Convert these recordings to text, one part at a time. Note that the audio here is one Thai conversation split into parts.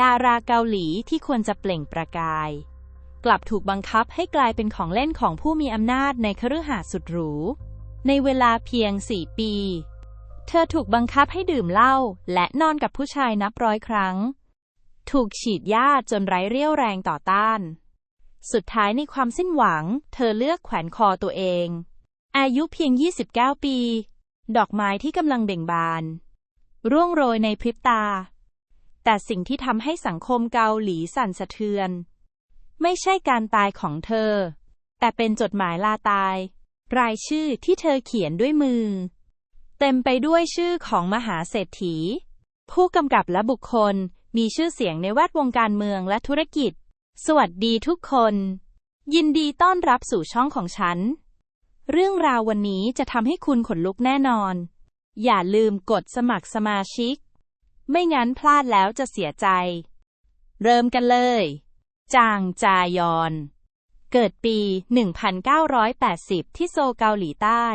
ดาราเกาหลีที่ควรจะเปล่งประกาย กลับถูกบังคับให้กลายเป็นของเล่นของผู้มีอำนาจในคฤหาสน์สุดหรู ในเวลาเพียงสี่ปี เธอถูกบังคับให้ดื่มเหล้าและนอนกับผู้ชายนับร้อยครั้ง ถูกฉีดยาจนไร้เรี่ยวแรงต่อต้าน สุดท้ายในความสิ้นหวัง เธอเลือกแขวนคอตัวเอง อายุเพียง 29 ปี ดอกไม้ที่กำลังเบ่งบาน ร่วงโรยในพริบตา แต่สิ่งที่ทำให้สังคมเกาหลีสั่นสะเทือน ไม่ใช่การตายของเธอ แต่เป็นจดหมายลาตาย รายชื่อที่เธอเขียนด้วยมือ เต็มไปด้วยชื่อของมหาเศรษฐี ผู้กำกับและบุคคลมีชื่อเสียงในแวดวงการเมืองและธุรกิจ สวัสดีทุกคน ยินดีต้อนรับสู่ช่องของฉัน เรื่องราววันนี้จะทำให้คุณขนลุกแน่นอน อย่าลืมกดสมัครสมาชิก ไม่งั้นพลาดแล้วจะเสียใจ เริ่มกันเลย จางจายอน เกิดปี 1980 ที่โซลเกาหลีใต้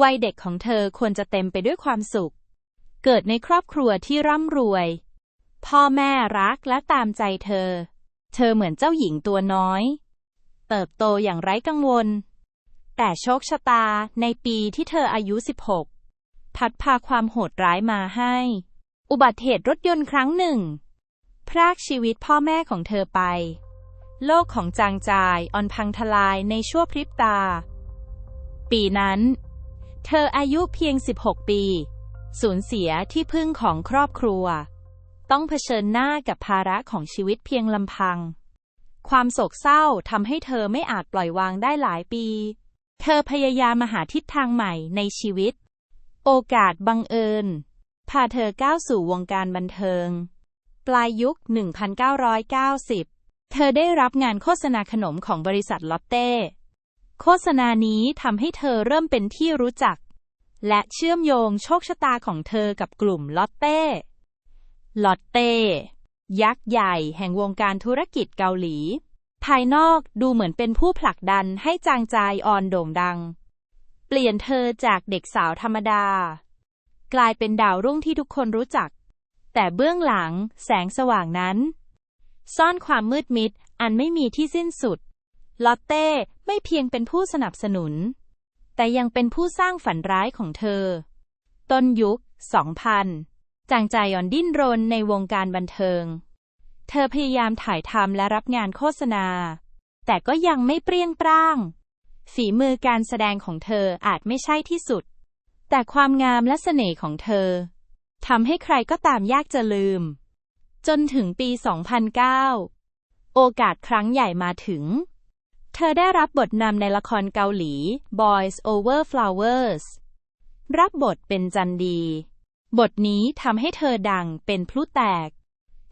วัยเด็กของเธอควรจะเต็มไปด้วยความสุข เกิดในครอบครัวที่ร่ำรวย พ่อแม่รักและตามใจเธอ เธอเหมือนเจ้าหญิงตัวน้อย เติบโตอย่างไร้กังวล แต่โชคชะตาในปีที่เธออายุ 16 พัดพาความโหดร้ายมาให้ อุบัติเหตุรถยนต์ครั้งหนึ่ง พรากชีวิตพ่อแม่ของเธอไป โลกของจางจายอ่อนพังทลายในชั่วพริบตา ปีนั้น เธออายุเพียง 16 ปี สูญเสียที่พึ่งของครอบครัว ต้องเผชิญหน้ากับภาระของชีวิตเพียงลำพัง ความโศกเศร้าทำให้เธอไม่อาจปล่อยวางได้หลายปี เธอพยายามมาหาทิศทางใหม่ในชีวิต โอกาสบังเอิญ พาเธอก้าวสู่วงการบันเทิง ปลายยุค 1990 เธอได้รับงานโฆษณาขนมของบริษัทลอตเต้ โฆษณานี้ทำให้เธอเริ่มเป็นที่รู้จัก และเชื่อมโยงโชคชะตาของเธอกับกลุ่มลอตเต้ ลอตเต้ ยักษ์ใหญ่แห่งวงการธุรกิจเกาหลี ภายนอกดูเหมือนเป็นผู้ผลักดันให้จางจายออนโด่งดัง เปลี่ยนเธอจากเด็กสาวธรรมดา กลายเป็นดาวรุ่งที่ทุกคนรู้จัก แต่เบื้องหลังแสงสว่างนั้น ซ่อนความมืดมิดอันไม่มีที่สิ้นสุด ลอตเต้ไม่เพียงเป็นผู้สนับสนุน แต่ยังเป็นผู้สร้างฝันร้ายของเธอ ต้นยุค 2000 จางใจายอนดิ้นรนในวงการบันเทิง เธอพยายามถ่ายทำและรับงานโฆษณา แต่ก็ยังไม่เปรี้ยงปร้าง ฝีมือการแสดงของเธออาจไม่ใช่ที่สุด แต่ความงามและเสน่ห์ของเธอทำให้ใครก็ตามยากจะลืม จนถึงปี 2009 โอกาสครั้งใหญ่มาถึง เธอได้รับบทนำในละครเกาหลี Boys Over Flowers รับบทเป็นจันดี บทนี้ทำให้เธอดังเป็นพลุแตก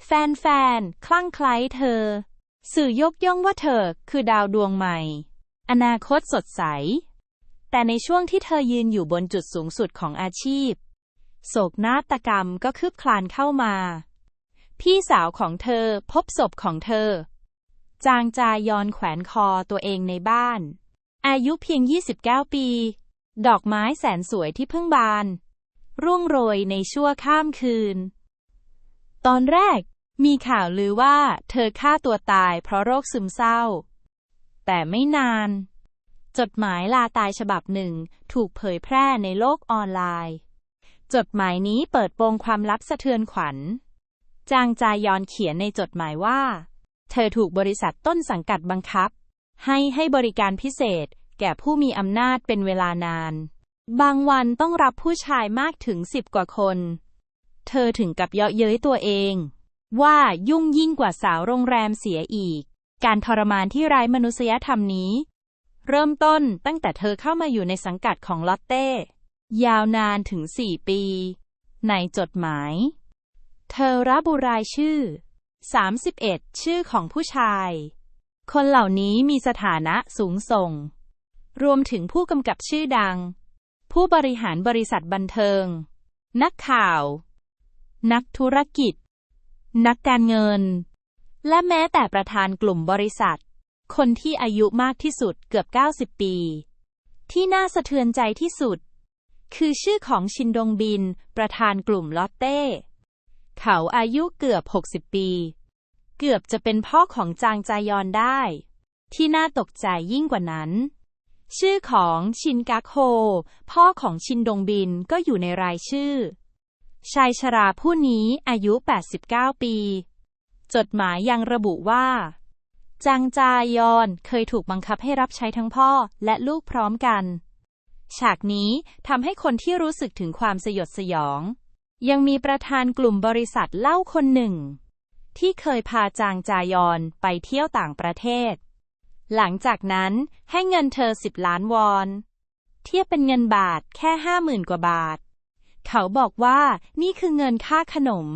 แฟนๆ คลั่งไคล้เธอ สื่อยกย่องว่าเธอคือดาวดวงใหม่ อนาคตสดใส แต่ในช่วงที่เธอยืนอยู่บนจุดสูงสุดของอาชีพ โศกนาฏกรรมก็คืบคลานเข้ามา พี่สาวของเธอพบศพของเธอ จางจายอนแขวนคอตัวเองในบ้าน อายุเพียง 29 ปี ดอกไม้แสนสวยที่เพิ่งบาน ร่วงโรยในชั่วข้ามคืน ตอนแรกมีข่าวลือว่าเธอฆ่าตัวตายเพราะโรคซึมเศร้า แต่ไม่นาน จดหมายลาตายฉบับหนึ่ง ถูกเผยแพร่ในโลกออนไลน์ จดหมายนี้เปิดโปงความลับสะเทือนขวัญ จางจายอนเขียนในจดหมายว่า เธอถูกบริษัทต้นสังกัดบังคับ ให้ให้บริการพิเศษ แก่ผู้มีอำนาจเป็นเวลานาน บางวันต้องรับผู้ชายมากถึงสิบกว่าคน เธอถึงกับเยาะเย้ยตัวเอง ว่ายุ่งยิ่งกว่าสาวโรงแรมเสียอีก การทรมานที่ไร้มนุษยธรรมนี้ เริ่มต้นตั้งแต่เธอเข้ามาอยู่ในสังกัดของลอตเต้ ยาวนานถึงสี่ปี ในจดหมาย เธอระบุรายชื่อ 31 ชื่อของผู้ชาย คนเหล่านี้มีสถานะสูงส่ง รวมถึงผู้กำกับชื่อดัง ผู้บริหารบริษัทบันเทิง นักข่าว นักธุรกิจ นักการเงิน และแม้แต่ประธานกลุ่มบริษัท คนที่อายุมากที่สุดเกือบ 90 ปี ที่น่าสะเทือนใจที่สุด คือชื่อของชินดงบิน ประธานกลุ่มลอตเต้ เขาอายุเกือบ 60 ปี เกือบจะเป็นพ่อของจางจายอนได้ ที่น่าตกใจยิ่งกว่านั้น ชื่อของชินกักโฮ พ่อของชินดงบินก็อยู่ในรายชื่อ ชายชราผู้นี้อายุ 89 ปี จดหมายยังระบุว่า จางจายอนเคยถูกบังคับให้รับใช้ทั้งพ่อและลูกพร้อมกัน ฉากนี้ทำให้คนที่รู้สึกถึงความสยดสยอง ยังมีประธานกลุ่มบริษัทเล่าคนหนึ่ง ที่เคยพาจางจายอนไปเที่ยวต่างประเทศ หลังจากนั้นให้เงินเธอสิบล้านวอน เทียบเป็นเงินบาทแค่ห้าหมื่นกว่าบาท เขาบอกว่านี่คือเงินค่าขนม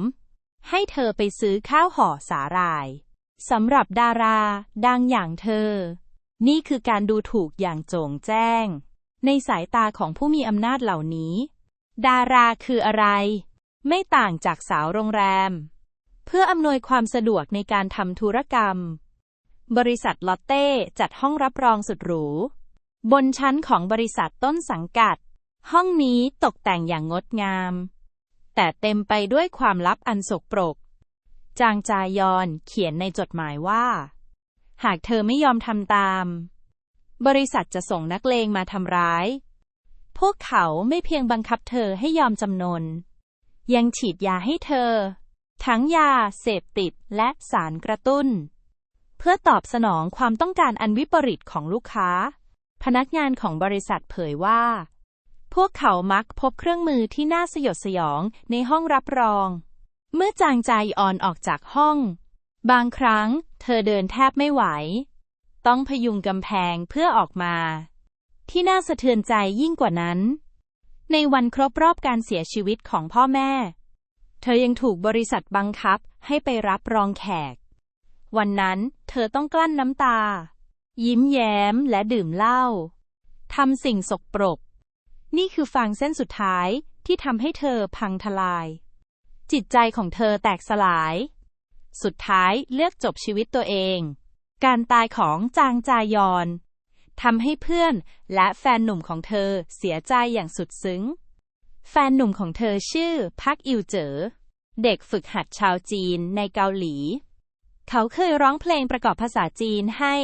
ให้เธอไปซื้อข้าวห่อสาหร่าย สำหรับดารา ดังอย่างเธอ นี่คือการดูถูกอย่างโจ่งแจ้ง ในสายตาของผู้มีอำนาจเหล่านี้ ดาราคืออะไร ไม่ต่างจากสาวโรงแรม เพื่ออำนวยความสะดวกในการทำธุรกรรม บริษัทลอตเต้จัดห้องรับรองสุดหรู บนชั้นของบริษัทต้นสังกัด ห้องนี้ตกแต่งอย่างงดงาม แต่เต็มไปด้วยความลับอันสกปรก จางจายอนเขียนในจดหมายว่า หากเธอไม่ยอมทำตาม บริษัทจะส่งนักเลงมาทำร้าย พวกเขาไม่เพียงบังคับเธอให้ยอมจำนน ยังฉีดยาให้เธอ ทั้งยาเสพติดและสารกระตุ้น เพื่อตอบสนองความต้องการอันวิปริตของลูกค้า พนักงานของบริษัทเผยว่า พวกเขามักพบเครื่องมือที่น่าสยดสยองในห้องรับรอง เมื่อจางใจอ่อนออกจากห้อง บางครั้งเธอเดินแทบไม่ไหว ต้องพยุงกำแพงเพื่อออกมา ที่น่าสะเทือนใจยิ่งกว่านั้น ในวันครบรอบการเสียชีวิตของพ่อแม่ เธอยังถูกบริษัทบังคับให้ไปรับรองแขก วันนั้นเธอต้องกลั้นน้ำตา ยิ้มแย้มและดื่มเหล้าทำสิ่งสกปรก นี่คือฟางเส้นสุดท้ายที่ทำให้เธอพังทลาย จิตใจของเธอแตกสลาย สุดท้ายเลือกจบชีวิตตัวเอง การตายของจางจายอนทำให้เพื่อนและแฟนหนุ่มของเธอเสียใจอย่างสุดซึ้ง แฟนหนุ่มของเธอชื่อพักอิวเจอ๋อเด็กฝึกหัดชาวจีนในเกาหลี เขาเคยร้องเพลงประกอบภาษาจีนให้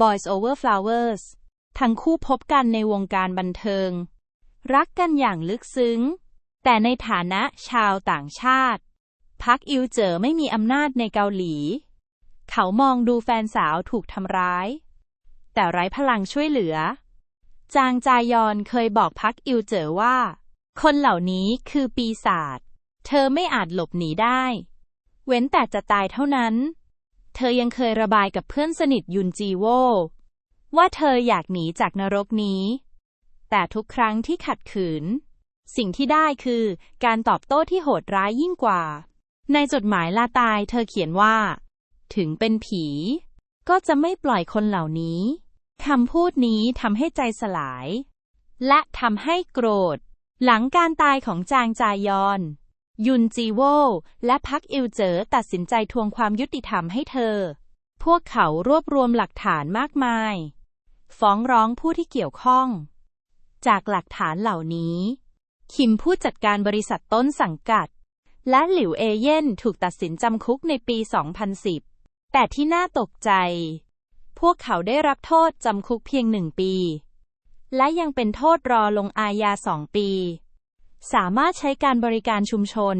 Boys Over Flowers ทั้งคู่พบกันในวงการบันเทิง รักกันอย่างลึกซึ้ง แต่ในฐานะชาวต่างชาติพักอิวเจอไม่มีอำนาจในเกาหลี เขามองดูแฟนสาวถูกทำร้าย แต่ไร้พลังช่วยเหลือ จางจายอนเคยบอกพักอิวเจอว่า คนเหล่านี้คือปีศาจเธอไม่อาจหลบหนีได้ เว้นแต่จะตายเท่านั้น เธอยังเคยระบายกับเพื่อนสนิทยุนจีโวว่าเธออยากหนีจากนรกนี้ แต่ทุกครั้งที่ขัดขืน สิ่งที่ได้คือการตอบโต้ที่โหดร้ายยิ่งกว่า ในจดหมายลาตายเธอเขียนว่า ถึงเป็นผี ก็จะไม่ปล่อยคนเหล่านี้คำพูดนี้ทำให้ใจสลาย และทำให้โกรธ หลังการตายของจางจายอน ยุนจีโวและพักอิวเจอตัดสินใจทวงความยุติธรรมให้เธอ พวกเขารวบรวมหลักฐานมากมาย ฟ้องร้องผู้ที่เกี่ยวข้อง จากหลักฐานเหล่านี้ คิมผู้จัดการบริษัทต้นสังกัด และหลิวเอเย่นถูกตัดสินจำคุกในปี 2010 แต่ที่น่าตกใจ พวกเขาได้รับโทษจำคุกเพียงหนึ่งปี และยังเป็นโทษรอลงอาญาสองปี สามารถใช้การบริการชุมชน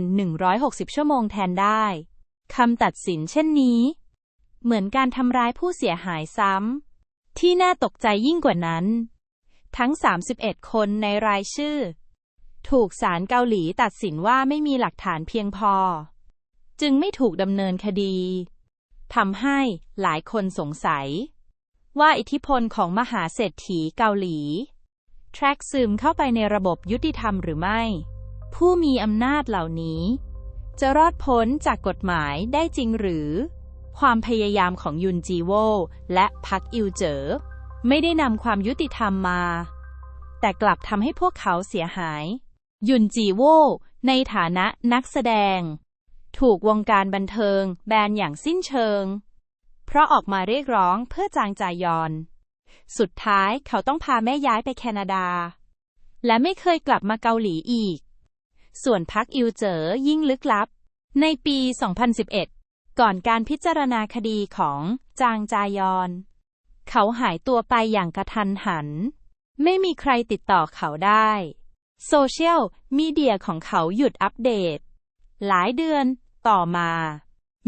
160 ชั่วโมงแทนได้คำตัดสินเช่นนี้ เหมือนการทำร้ายผู้เสียหายซ้ำ ที่น่าตกใจยิ่งกว่านั้น ทั้ง 31 คนในรายชื่อ ถูกศาลเกาหลีตัดสินว่าไม่มีหลักฐานเพียงพอ จึงไม่ถูกดำเนินคดีทำให้หลายคนสงสัย ว่าอิทธิพลของมหาเศรษฐีเกาหลี แทรกซึมเข้าไปในระบบยุติธรรมหรือไม่ ผู้มีอำนาจเหล่านี้ จะรอดพ้นจากกฎหมายได้จริงหรือ ความพยายามของยุนจีโวและพักอิวเจ๋อไม่ได้นำความยุติธรรมมา แต่กลับทำให้พวกเขาเสียหาย ยุนจีโวในฐานะนักแสดง ถูกวงการบันเทิงแบนอย่างสิ้นเชิง เพราะออกมาเรียกร้องเพื่อจางจายอน สุดท้ายเขาต้องพาแม่ย้ายไปแคนาดา และไม่เคยกลับมาเกาหลีอีก ส่วนพักอิวเจ๋อยิ่งลึกลับ ในปี 2011 ก่อนการพิจารณาคดีของจางจายอน เขาหายตัวไปอย่างกระทันหัน ไม่มีใครติดต่อเขาได้ โซเชียลมีเดียของเขาหยุดอัปเดต หลายเดือนต่อมา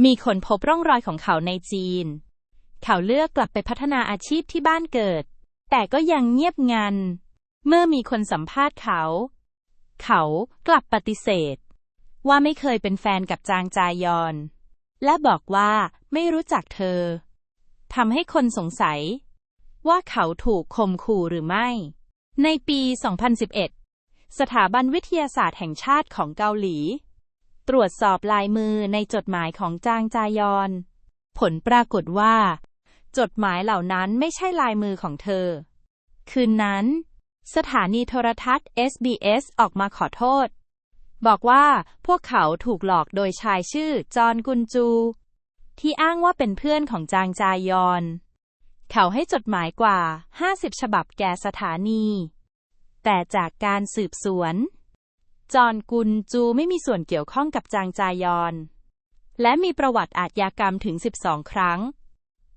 มีคนพบร่องรอยของเขาในจีน เขาเลือกกลับไปพัฒนาอาชีพที่บ้านเกิด แต่ก็ยังเงียบงัน เมื่อมีคนสัมภาษณ์เขา เขากลับปฏิเสธ ว่าไม่เคยเป็นแฟนกับจางจายอน และบอกว่าไม่รู้จักเธอทำให้คนสงสัย ว่าเขาถูกข่มขู่หรือไม่ ในปี 2011 สถาบันวิทยาศาสตร์แห่งชาติของเกาหลี ตรวจสอบลายมือในจดหมายของจางจายอน ผลปรากฏว่า จดหมายเหล่านั้นไม่ใช่ลายมือของเธอ คืนนั้น สถานีโทรทัศน์ SBS ออกมาขอโทษ บอกว่าพวกเขาถูกหลอกโดยชายชื่อจอห์นกุนจู ที่อ้างว่าเป็นเพื่อนของจางจายอน เขาให้จดหมายกว่า 50 ฉบับแก่สถานี แต่จากการสืบสวน จอห์นกุนจูไม่มีส่วนเกี่ยวข้องกับจางจายอน และมีประวัติอาทยากรรมถึง 12 ครั้ง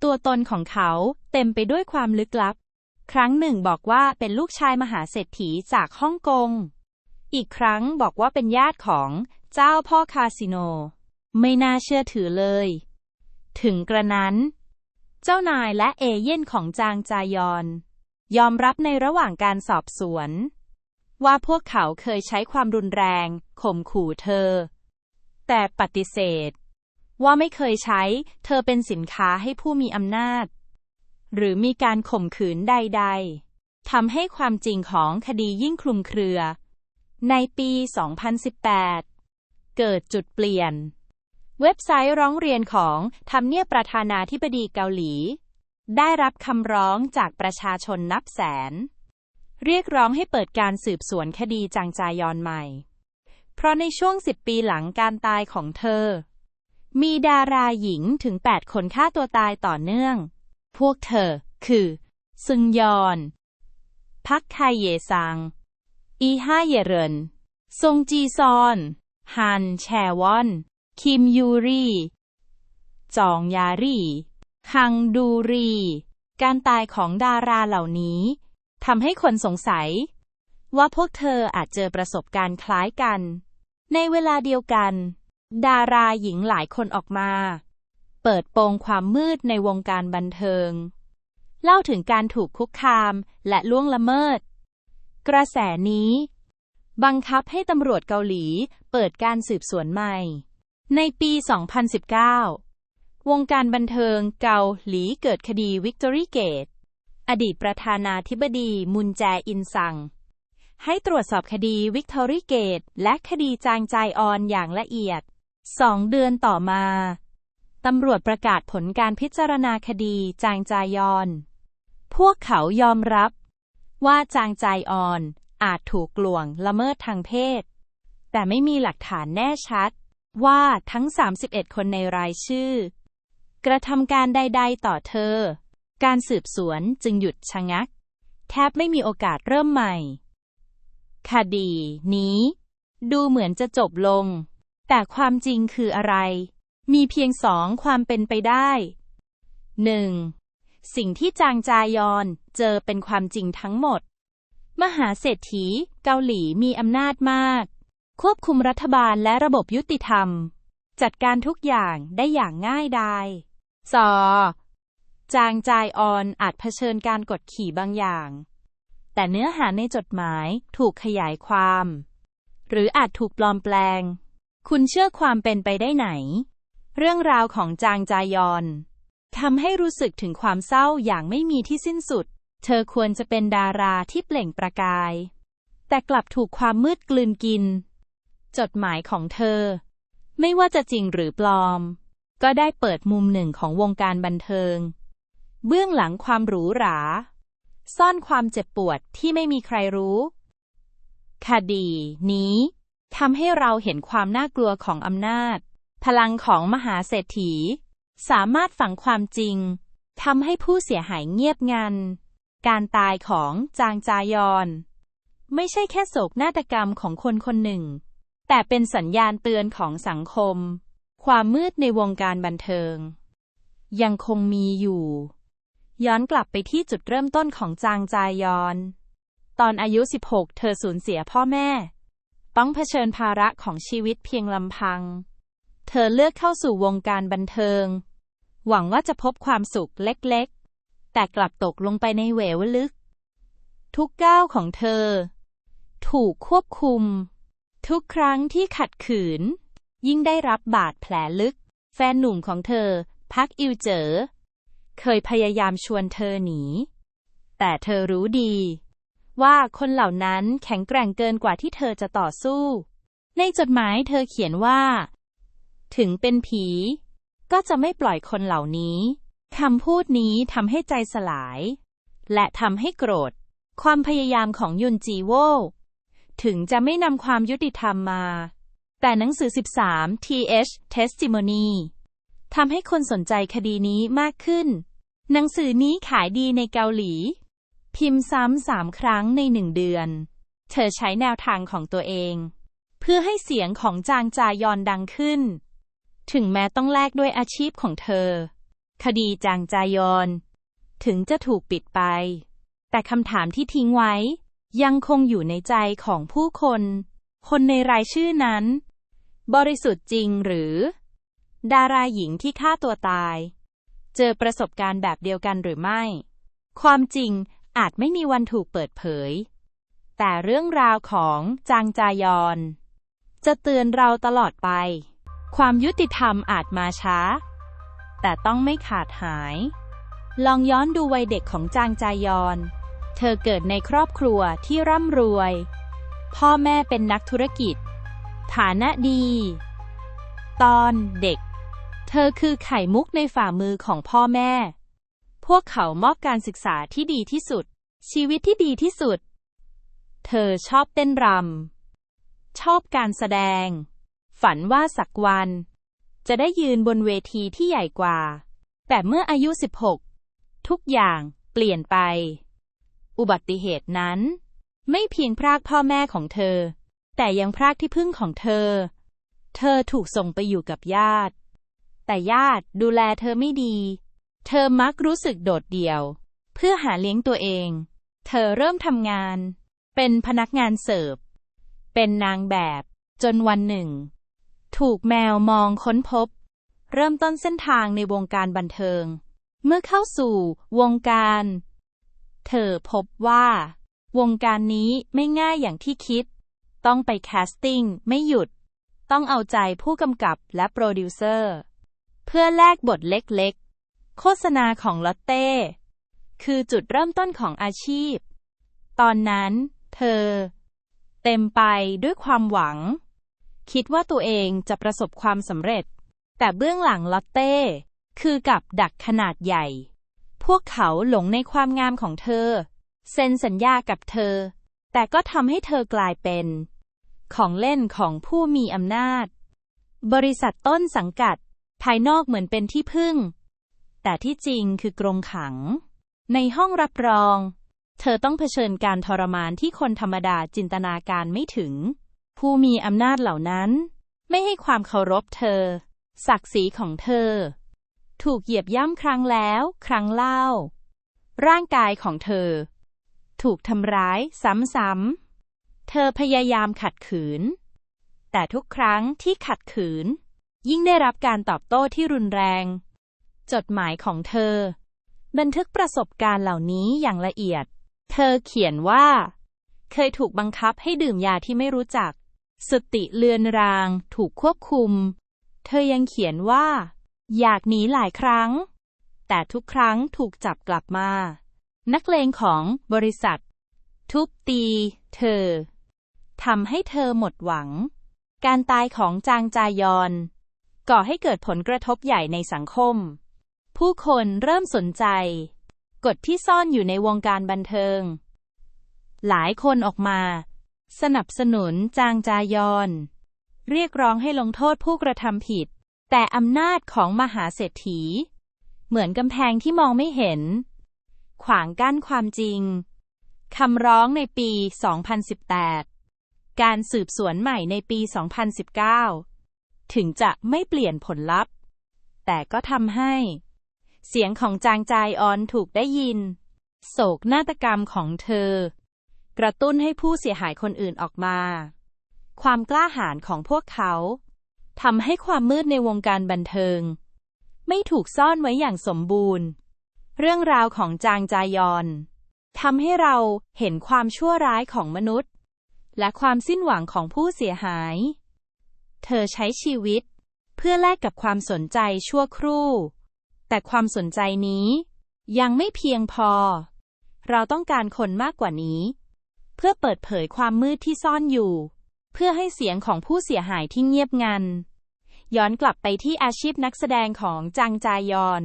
ตัวตนของเขาเต็มไปด้วยความลึกลับ ครั้งหนึ่งบอกว่าเป็นลูกชายมหาเศรษฐีจากฮ่องกง อีกครั้งบอกว่าเป็นญาติของเจ้าพ่อคาสิโน ไม่น่าเชื่อถือเลย ถึงกระนั้น เจ้านายและเอเย่นของจางจายอน ยอมรับในระหว่างการสอบสวน ว่าพวกเขาเคยใช้ความรุนแรงข่มขู่เธอ แต่ปฏิเสธ ว่าไม่เคยใช้เธอเป็นสินค้าให้ผู้มีอำนาจ หรือมีการข่มขืนใด ๆทำให้ความจริงของคดียิ่งคลุมเครือ ในปี 2018 เกิดจุดเปลี่ยน เว็บไซต์ร้องเรียนของทำเนียบประธานาธิบดีเกาหลี ได้รับคำร้องจากประชาชนนับแสน เรียกร้องให้เปิดการสืบสวนคดีจางจายอนใหม่ เพราะในช่วง10ปีหลังการตายของเธอ มีดาราหญิงถึง8คนฆ่าตัวตายต่อเนื่อง พวกเธอคือ ซึงยอน พักไทเยซัง อีฮ่าเยเรินซงจีซอน ฮันแชวอน คิมยูรี จองยารี คังดูรี การตายของดาราเหล่านี้ทำให้คนสงสัย ว่าพวกเธออาจเจอประสบการณ์คล้ายกัน ในเวลาเดียวกัน ดาราหญิงหลายคนออกมา เปิดโปงความมืดในวงการบันเทิง เล่าถึงการถูกคุกคามและล่วงละเมิด กระแสนี้ บังคับให้ตำรวจเกาหลีเปิดการสืบสวนใหม่ ในปี 2019 วงการบันเทิงเกาหลีเกิดคดีวิกตอรี่เกต อดีตประธานาธิบดีมุนแจอินซัง ให้ตรวจสอบคดีวิกตอรี่เกต และคดีจางใจออนอย่างละเอียด สองเดือนต่อมา ตำรวจประกาศผลการพิจารณาคดีจางจายอน พวกเขายอมรับ ว่าจางใจออนอาจถูกลวงละเมิดทางเพศ แต่ไม่มีหลักฐานแน่ชัด ว่าทั้ง 31 คนในรายชื่อ กระทำการใดๆต่อเธอ การสืบสวนจึงหยุดชะงัก แทบไม่มีโอกาสเริ่มใหม่ คดีนี้ ดูเหมือนจะจบลง แต่ความจริงคืออะไร มีเพียงสองความเป็นไปได้ 1. สิ่งที่จางจายอนเจอเป็นความจริงทั้งหมด มหาเศรษฐีเกาหลีมีอำนาจมาก ควบคุมรัฐบาลและระบบยุติธรรม จัดการทุกอย่างได้อย่างง่ายดาย 2. จางจายออนอาจเผชิญการกดขี่บางอย่าง แต่เนื้อหาในจดหมายถูกขยายความ หรืออาจถูกปลอมแปลง คุณเชื่อความเป็นไปได้ไหน เรื่องราวของจางจายอนทำให้รู้สึกถึงความเศร้าอย่างไม่มีที่สิ้นสุด เธอควรจะเป็นดาราที่เปล่งประกาย แต่กลับถูกความมืดกลืนกิน จดหมายของเธอ ไม่ว่าจะจริงหรือปลอม ก็ได้เปิดมุมหนึ่งของวงการบันเทิง เบื้องหลังความหรูหรา ซ่อนความเจ็บปวดที่ไม่มีใครรู้ คดีนี้ทำให้เราเห็นความน่ากลัวของอำนาจ พลังของมหาเศรษฐี สามารถฝังความจริงทำให้ผู้เสียหายเงียบงัน การตายของจางจายอน ไม่ใช่แค่โศกนาฏกรรมของคนคนหนึ่ง แต่เป็นสัญญาณเตือนของสังคม ความมืดในวงการบันเทิง ยังคงมีอยู่ ย้อนกลับไปที่จุดเริ่มต้นของจางจายอน ตอนอายุ 16 เธอสูญเสียพ่อแม่ ต้องเผชิญภาระของชีวิตเพียงลำพัง เธอเลือกเข้าสู่วงการบันเทิง หวังว่าจะพบความสุขเล็กๆ แต่กลับตกลงไปในเหวลึก ทุกก้าวของเธอ ถูกควบคุม ทุกครั้งที่ขัดขืน ยิ่งได้รับบาดแผลลึก แฟนหนุ่มของเธอ พักอิวเจอเคยพยายามชวนเธอหนี แต่เธอรู้ดี ว่าคนเหล่านั้นแข็งแกร่งเกินกว่าที่เธอจะต่อสู้ ในจดหมายเธอเขียนว่า ถึงเป็นผี ก็จะไม่ปล่อยคนเหล่านี้คำพูดนี้ทำให้ใจสลาย และทำให้โกรธ ความพยายามของยุนจีโวถึงจะไม่นำความยุติธรรมมา แต่หนังสือ 13 th testimony ทำให้คนสนใจคดีนี้มากขึ้น หนังสือนี้ขายดีในเกาหลี พิมพ์ซ้ำสามครั้งในหนึ่งเดือน เธอใช้แนวทางของตัวเอง เพื่อให้เสียงของจางจายอนดังขึ้น ถึงแม้ต้องแลกด้วยอาชีพของเธอ คดีจางจายอน ถึงจะถูกปิดไป แต่คำถามที่ทิ้งไว้ ยังคงอยู่ในใจของผู้คน คนในรายชื่อนั้น บริสุทธิ์จริงหรือ ดาราหญิงที่ฆ่าตัวตาย เจอประสบการณ์แบบเดียวกันหรือไม่ ความจริงอาจไม่มีวันถูกเปิดเผย แต่เรื่องราวของจางจายอน จะเตือนเราตลอดไป ความยุติธรรมอาจมาช้า แต่ต้องไม่ขาดหาย ลองย้อนดูวัยเด็กของจางจายอน เธอเกิดในครอบครัวที่ร่ำรวย พ่อแม่เป็นนักธุรกิจ ฐานะดี ตอนเด็ก เธอคือไข่มุกในฝ่ามือของพ่อแม่ พวกเขามอบการศึกษาที่ดีที่สุด ชีวิตที่ดีที่สุด เธอชอบเต้นรำ ชอบการแสดง ฝันว่าสักวัน จะได้ยืนบนเวทีที่ใหญ่กว่า แต่เมื่ออายุ 16 ทุกอย่างเปลี่ยนไป อุบัติเหตุนั้น ไม่เพียงพรากพ่อแม่ของเธอ แต่ยังพรากที่พึ่งของเธอ เธอถูกส่งไปอยู่กับญาติ แต่ญาติดูแลเธอไม่ดี เธอมักรู้สึกโดดเดี่ยว เพื่อหาเลี้ยงตัวเอง เธอเริ่มทำงาน เป็นพนักงานเสิร์ฟ เป็นนางแบบ จนวันหนึ่ง ถูกแมวมองค้นพบ เริ่มต้นเส้นทางในวงการบันเทิง เมื่อเข้าสู่วงการ เธอพบว่า วงการนี้ไม่ง่ายอย่างที่คิด ต้องไปแคสติ้งไม่หยุด ต้องเอาใจผู้กำกับและโปรดิวเซอร์ เพื่อแลกบทเล็กๆ โฆษณาของลอตเต้ คือจุดเริ่มต้นของอาชีพ ตอนนั้น เธอ เต็มไปด้วยความหวัง คิดว่าตัวเองจะประสบความสำเร็จ แต่เบื้องหลังลอตเต้ คือกับดักขนาดใหญ่ พวกเขาหลงในความงามของเธอ เซ็นสัญญากับเธอ แต่ก็ทำให้เธอกลายเป็น ของเล่นของผู้มีอำนาจ บริษัทต้นสังกัด ภายนอกเหมือนเป็นที่พึ่ง แต่ที่จริงคือกรงขัง ในห้องรับรอง เธอต้องเผชิญการทรมานที่คนธรรมดาจินตนาการไม่ถึง ผู้มีอำนาจเหล่านั้น ไม่ให้ความเคารพเธอ ศักดิ์ศรีของเธอ ถูกเหยียบย่ำครั้งแล้วครั้งเล่า ร่างกายของเธอ ถูกทำร้ายซ้ำๆ เธอพยายามขัดขืน แต่ทุกครั้งที่ขัดขืน ยิ่งได้รับการตอบโต้ที่รุนแรง จดหมายของเธอ บันทึกประสบการณ์เหล่านี้อย่างละเอียด เธอเขียนว่า เคยถูกบังคับให้ดื่มยาที่ไม่รู้จัก สติเลือนราง ถูกควบคุม เธอยังเขียนว่า อยากหนีหลายครั้ง แต่ทุกครั้งถูกจับกลับมา นักเลงของบริษัท ทุบตี เธอ ทำให้เธอหมดหวัง การตายของจางจายอน ก่อให้เกิดผลกระทบใหญ่ในสังคม ผู้คนเริ่มสนใจ กฎที่ซ่อนอยู่ในวงการบันเทิง หลายคนออกมา สนับสนุนจางจายอน เรียกร้องให้ลงโทษผู้กระทำผิด แต่อำนาจของมหาเศรษฐี เหมือนกำแพงที่มองไม่เห็น ขวางกั้นความจริงคำร้องในปี 2018 การสืบสวนใหม่ในปี 2019 ถึงจะไม่เปลี่ยนผลลัพธ์ แต่ก็ทำให้ เสียงของจางจายออนถูกได้ยิน โศกนาฏกรรมของเธอ กระตุ้นให้ผู้เสียหายคนอื่นออกมา ความกล้าหาญของพวกเขาทำให้ความมืดในวงการบันเทิง ไม่ถูกซ่อนไว้อย่างสมบูรณ์ เรื่องราวของจางจายอนทำให้เราเห็นความชั่วร้ายของมนุษย์ และความสิ้นหวังของผู้เสียหาย เธอใช้ชีวิต เพื่อแลกกับความสนใจชั่วครู่ แต่ความสนใจนี้ ยังไม่เพียงพอ เราต้องการคนมากกว่านี้ เพื่อเปิดเผยความมืดที่ซ่อนอยู่ เพื่อให้เสียงของผู้เสียหายที่เงียบงัน ย้อนกลับไปที่อาชีพนักแสดงของจางจายอน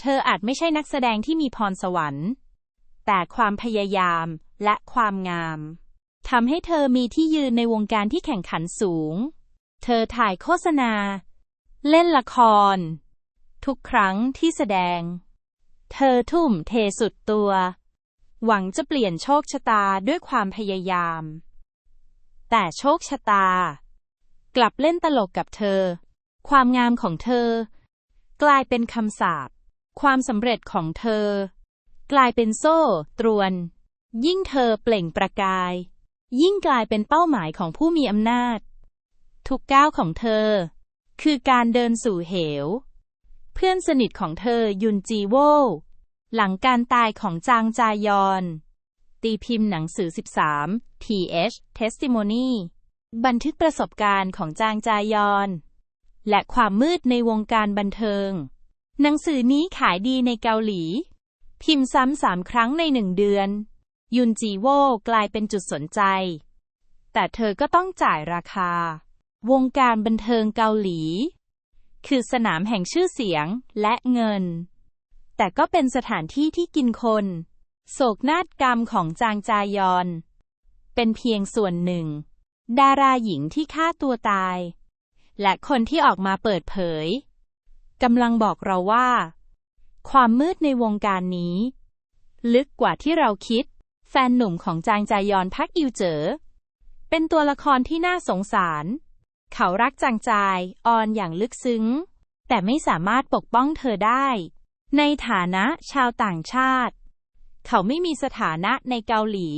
เธออาจไม่ใช่นักแสดงที่มีพรสวรรค์ แต่ความพยายามและความงาม ทำให้เธอมีที่ยืนในวงการที่แข่งขันสูง เธอถ่ายโฆษณา เล่นละคร ทุกครั้งที่แสดง เธอทุ่มเทสุดตัว หวังจะเปลี่ยนโชคชะตาด้วยความพยายาม แต่โชคชะตา กลับเล่นตลกกับเธอ ความงามของเธอ กลายเป็นคำสาปความสำเร็จของเธอ กลายเป็นโซ่ตรวน ยิ่งเธอเปล่งประกาย ยิ่งกลายเป็นเป้าหมายของผู้มีอำนาจ ทุกก้าวของเธอ คือการเดินสู่เหว เพื่อนสนิทของเธอยุนจีโวหลังการตายของจางจายอน ตีพิมพ์หนังสือ 13 th testimony บันทึกประสบการณ์ของจางจายอน และความมืดในวงการบันเทิง หนังสือนี้ขายดีในเกาหลี พิมพ์ซ้ำสามครั้งในหนึ่งเดือน ยุนจีโวกลายเป็นจุดสนใจ แต่เธอก็ต้องจ่ายราคา วงการบันเทิงเกาหลี คือสนามแห่งชื่อเสียงและเงิน แต่ก็เป็นสถานที่ที่กินคน โศกนาฏกรรมของจางจายอน เป็นเพียงส่วนหนึ่ง ดาราหญิงที่ฆ่าตัวตาย และคนที่ออกมาเปิดเผยกำลังบอกเราว่า ความมืดในวงการนี้ ลึกกว่าที่เราคิด แฟนหนุ่มของจางจายอนพักอิวเจอเป็นตัวละครที่น่าสงสาร เขารักจางจายออนอย่างลึกซึ้ง แต่ไม่สามารถปกป้องเธอได้ ในฐานะชาวต่างชาติ เขาไม่มีสถานะในเกาหลี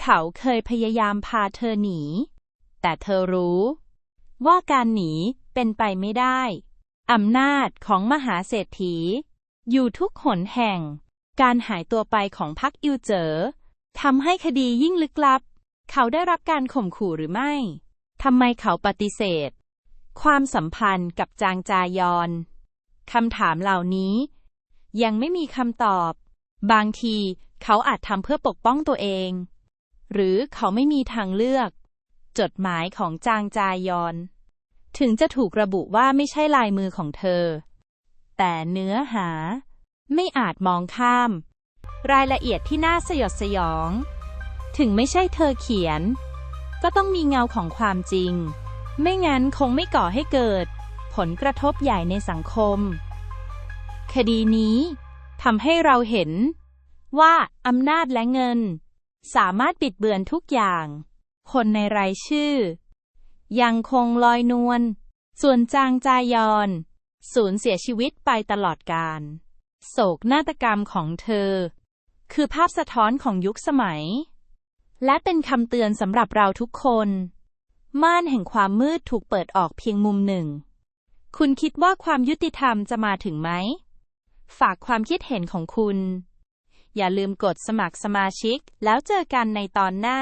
เขาเคยพยายามพาเธอหนี แต่เธอรู้ ว่าการหนีเป็นไปไม่ได้อำนาจของมหาเศรษฐี อยู่ทุกหนแห่ง การหายตัวไปของพักอิวเจอ ทำให้คดียิ่งลึกลับ เขาได้รับการข่มขู่หรือไม่ ทำไมเขาปฏิเสธ ความสัมพันธ์กับจางจายอนคำถามเหล่านี้ ยังไม่มีคำตอบ บางทีเขาอาจทำเพื่อปกป้องตัวเอง หรือเขาไม่มีทางเลือก จดหมายของจางจายอน ถึงจะถูกระบุว่าไม่ใช่ลายมือของเธอ แต่เนื้อหาไม่อาจมองข้าม รายละเอียดที่น่าสยดสยอง ถึงไม่ใช่เธอเขียน ก็ต้องมีเงาของความจริง ไม่งั้นคงไม่ก่อให้เกิด ผลกระทบใหญ่ในสังคม คดีนี้ทำให้เราเห็น ว่าอำนาจและเงิน สามารถปิดเบือนทุกอย่าง คนในรายชื่อ ยังคงลอยนวลส่วนจางจายอน สูญเสียชีวิตไปตลอดกาล โศกนาฏกรรมของเธอ คือภาพสะท้อนของยุคสมัย และเป็นคำเตือนสำหรับเราทุกคน ม่านแห่งความมืดถูกเปิดออกเพียงมุมหนึ่ง คุณคิดว่าความยุติธรรมจะมาถึงไหม ฝากความคิดเห็นของคุณ อย่าลืมกดสมัครสมาชิกแล้วเจอกันในตอนหน้า